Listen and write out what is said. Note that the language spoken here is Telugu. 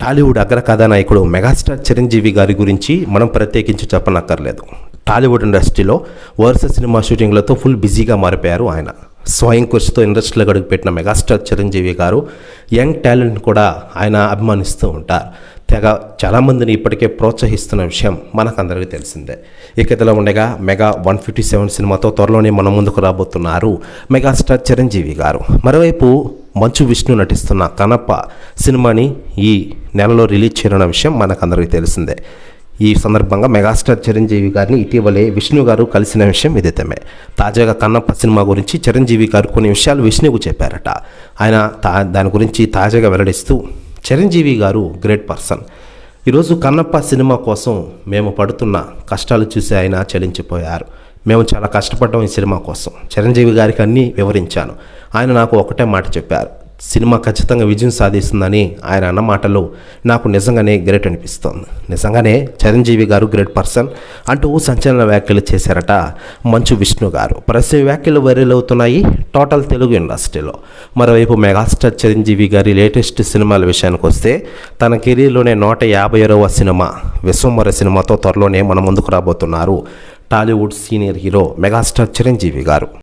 టాలీవుడ్ అగ్ర కథానాయకుడు మెగాస్టార్ చిరంజీవి గారి గురించి మనం ప్రత్యేకించి చెప్పనక్కర్లేదు. టాలీవుడ్ ఇండస్ట్రీలో వరుస సినిమా షూటింగ్లతో ఫుల్ బిజీగా మారిపోయారు ఆయన. స్వయం కృషితో ఇండస్ట్రీలో గడుపుపెట్టిన మెగాస్టార్ చిరంజీవి గారు యంగ్ టాలెంట్ కూడా ఆయన అభిమానిస్తూ ఉంటారు. తెగ చాలామందిని ఇప్పటికే ప్రోత్సహిస్తున్న విషయం మనకందరికీ తెలిసిందే. ఇక ఇదిలా ఉండగా మెగా వన్ ఫిఫ్టీ సెవెన్ సినిమాతో త్వరలోనే మన ముందుకు రాబోతున్నారు మెగాస్టార్ చిరంజీవి గారు. మరోవైపు మంచు విష్ణు నటిస్తున్న కనప్ప సినిమాని ఈ నెలలో రిలీజ్ చేయనున్న విషయం మనకందరికీ తెలిసిందే. ఈ సందర్భంగా మెగాస్టార్ చిరంజీవి గారిని ఇటీవలే విష్ణు గారు కలిసిన విషయం విదితమే తాజాగా కన్నప్ప సినిమా గురించి చిరంజీవి గారు కొన్ని విషయాలు విష్ణుకు చెప్పారట. ఆయన తా దాని గురించి తాజాగా వెల్లడిస్తూ చిరంజీవి గారు గ్రేట్ పర్సన్. ఈరోజు కన్నప్ప సినిమా కోసం మేము పడుతున్న కష్టాలు చూసి ఆయన చలించిపోయారు. మేము చాలా కష్టపడ్డాం ఈ సినిమా కోసం. చిరంజీవి గారికి అన్నీ వివరించాను. ఆయన నాకు ఒకటే మాట చెప్పారు. సినిమా ఖచ్చితంగా విజయం సాధిస్తుందని ఆయన అన్న మాటలు నాకు నిజంగానే గ్రేట్ అనిపిస్తోంది. నిజంగానే చిరంజీవి గారు గ్రేట్ పర్సన్ అంటూ సంచలన వ్యాఖ్యలు చేశారట మంచు విష్ణు గారు. ప్రతి వ్యాఖ్యలు వైరల్ అవుతున్నాయి టోటల్ తెలుగు ఇండస్ట్రీలో. మరోవైపు మెగాస్టార్ చిరంజీవి గారి లేటెస్ట్ సినిమాల విషయానికి వస్తే తన కెరీర్లోనే నూట యాభై సినిమా విశ్వంవర సినిమాతో త్వరలోనే మన ముందుకు రాబోతున్నారు Tollywood senior hero megastar Chiranjeevi garu.